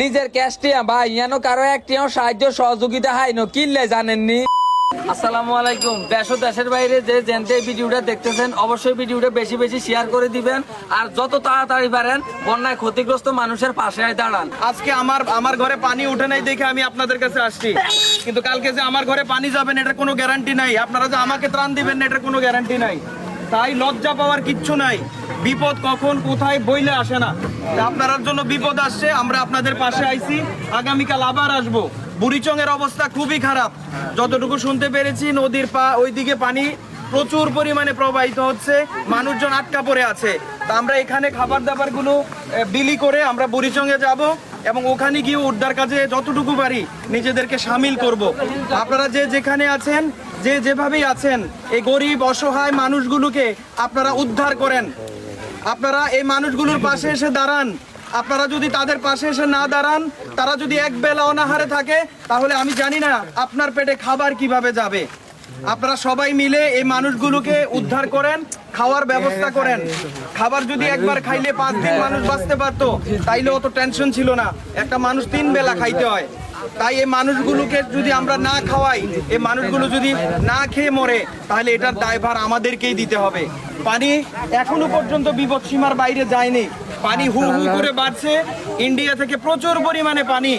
নিজের ক্যাশটিয়া ভাই যেন কারও একটিও সাহায্য সহযোগিতা হাইনো কিনলে জানেননি। আসসালামু আলাইকুম। দেশ ও দেশের বাইরে যে জেনতে ভিডিওটা দেখতেছেন অবশ্যই ভিডিওটা বেশি বেশি শেয়ার করে দিবেন। আর যত তাড়াতাড়ি পারেন বন্যায় ক্ষতিগ্রস্ত মানুষের পাশে আয় দাঁড়ান। আজকে আমার আমার ঘরে পানি উঠে নাই দেখে আমি আপনাদের কাছে আসছি। কিন্তু কালকে যে আমার ঘরে পানি যাবেন এটার কোনো গ্যারান্টি নাই। আপনারা যে আমাকে ত্রাণ দিবেন এটার কোনো গ্যারান্টি নাই। তাই লজ্জা পাওয়ার কিচ্ছু নাই। বিপদ কখন, কোথায়, বইলে আসে না। আপনার জন্য বিপদ আসছে, আমরা আপনাদের পাশে আইছি। আগামীকাল আবার আসব। বুড়িচং-এর অবস্থা খুবই খারাপ। যতটুকু শুনতে পেরেছি, নদীর পা, ওইদিকে পানি প্রচুর পরিমাণে প্রবাহিত হচ্ছে। মানুষজন আটকা পড়ে আছে। তা আমরা এখানে খাবার দাবারগুলো বিলি করে আমরা বুড়িচঙ্গে যাব এবং ওখানে গিয়ে উদ্ধার কাজে যতটুকু পারি নিজেদেরকে সামিল করব। আপনারা যে যেখানে আছেন যে যেভাবেই আছেন, এই গরিব, অসহায় মানুষগুলোকে আপনারা উদ্ধার করেন। আপনারা এই মানুষগুলোর পাশে এসে দাঁড়ান। আপনারা যদি তাদের পাশে এসে না দাঁড়ান, তারা যদি এক বেলা অনাহারে থাকে, তাহলে আমি জানি না আপনার পেটে খাবার কীভাবে যাবে। আপনারা সবাই মিলে এই মানুষগুলোকে উদ্ধার করেন, খাওয়ার ব্যবস্থা করেন। খাবার যদি একবার খাইলে পাঁচ দিন মানুষ বাঁচতে পারতো, তাইলে অত টেনশন ছিল না। একটা মানুষ তিন বেলা খাইতে হয়। তাই এই মানুষগুলোকে যদি আমরা না খাওয়াই, এই মানুষগুলো যদি না খেয়ে মরে, তাহলে এটার দায়ভার আমাদেরকেই দিতে হবে। পানি এখনও পর্যন্ত বিপদ সীমার বাইরে যায়নি। পানি হু হু করে বাড়ছে। ইন্ডিয়া থেকে প্রচুর পরিমাণে পানি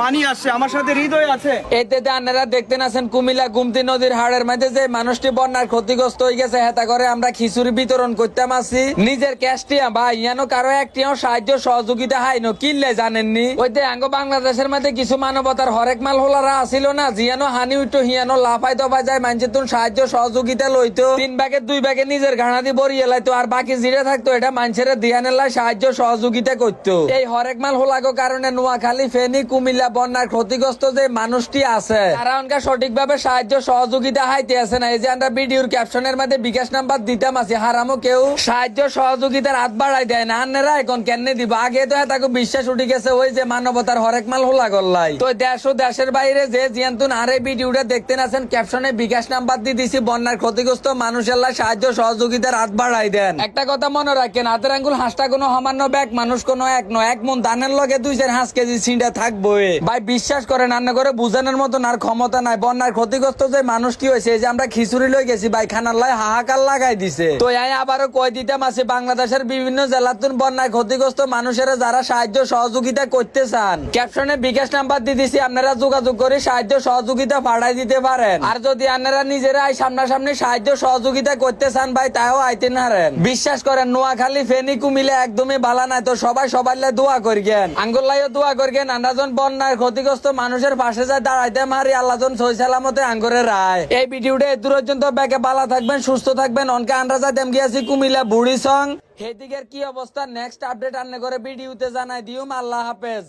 পানি আসছে, আমার সাথে হৃদয় আছে। এতে আপনারা দেখতে আছেন কুমিল্লা গুমতি নদীর হাড়ের মধ্যে যে মানুষটি বন্যার ক্ষতিগ্রস্ত হয়ে গেছে হেতা করে আমরা খিচুড়ি বিতরণ করতাম আছি। নিজের ক্যাশটিয়া ভাই, যেন কারও একটিও সাহায্য সহযোগিতা হাইনো কিনলে জানেননি? ওই যে আঙ্গ বাংলাদেশের মধ্যে কিছু মানবতার হরেক মাল হোলারা আসিল না জিয়ানো হানি উঠো হিয়ানো লাফাই দফাই যায় মানুষের সাহায্য সহযোগিতা লইতো। তিন ভাগের দুই ভাগে নিজের ঘাড়া দিয়ে বরিয়ে লাইতো, আর বাকি জিরে থাকতো, এটা মানুষের দিয়ানের সাহায্য সহযোগিতা করতো। এই হরেক মাল হোলাগো কারণে নোয়াখালী, ফেনী, কুমিল্লা বন্যার ক্ষতিগ্রস্ত যে মানুষটি আছে, তারা অনকা সঠিকভাবে সাহায্য সহযোগিতা হাইতে আছে না। এই যে আমরা ভিডিওর ক্যাপশনের মধ্যে বিকাশ নাম্বার দিতাম আছি, হারামো কেউ সাহায্য সহযোগিতার হাত বাড়াই দেয় না। আন্নেরা এখন কেনে দিব? আগে তো তাকে বিশ্বাস উঠে গেছে, ওই যে মানবতার হরেক মাল হোলা গল্লাই। তো দেশ ও দেশের বাইরে যে জিয়ান্তুন আর এই ভিডিওটা দেখতে আছেন ক্যাপশনে বিকাশ নাম্বার দিয়ে দিছি, বন্যার ক্ষতিগ্রস্ত মানুষের সাহায্য সহযোগিতার হাত বাড়াই দেন। একটা কথা মনে রাখেন হাতের আঙ্গুল হাঁসটা কোনো সামান্য ব্যাগ, মানুষ কোনো এক নয়, এক মন দানের লগে দুই চার হাঁস কেজি ছিঁড়া থাকব ভাই, বিশ্বাস করে রান্না করে বুঝানোর মতন আর ক্ষমতা নাই। বন্যার ক্ষতিগ্রস্ত যে মানুষটি হয়েছে যে আমরা খিচুড়ি লই গেছি, ভাই, খানার লাই হাহাকার লাগাই দিছে। তো আমি আবারও কই দিতাম আছে, বাংলাদেশের বিভিন্ন জেলাতুন বন্যায় ক্ষতিগ্রস্ত মানুষেরা যারা সাহায্য সহযোগিতা করতে চান। ক্যাপশনে বিকাশ নাম্বার দিয়ে দিছি, আপনারা যোগাযোগ করে সাহায্য সহযোগিতা পাঠাই দিতে পারেন। আর যদি আপনারা নিজেরাই সামনাসামনি সাহায্য সহযোগিতা করতে চান, ভাই, তাও আইতে নারেন বিশ্বাস করেন, নোয়াখালী, ফেনী কুমিলে একদমই ভালো নাই, তো সবাই সবাই লাই দোয়া করিগেন। আঙ্গুল্লাইও দোয়া করিগেন, আন্দাজন বন্যায় ক্ষতিগ্রস্ত মানুষের পাশে যায় দাঁড়াইতে মারি আল্লাহজন সই সালামতে আঙ্গরে রায়। এই ভিডিওটা এত পর্যন্ত ব্যাকে বালা থাকবেন, সুস্থ থাকবেন, অনকে আমরা যায় দেম গিয়েছি কুমিল্লা বুড়ি সং। সেদিকের কি অবস্থা? নেক্সট আপডেট আনলে করে ভিডিওতে জানাই দিও। আল্লাহ হাফেজ।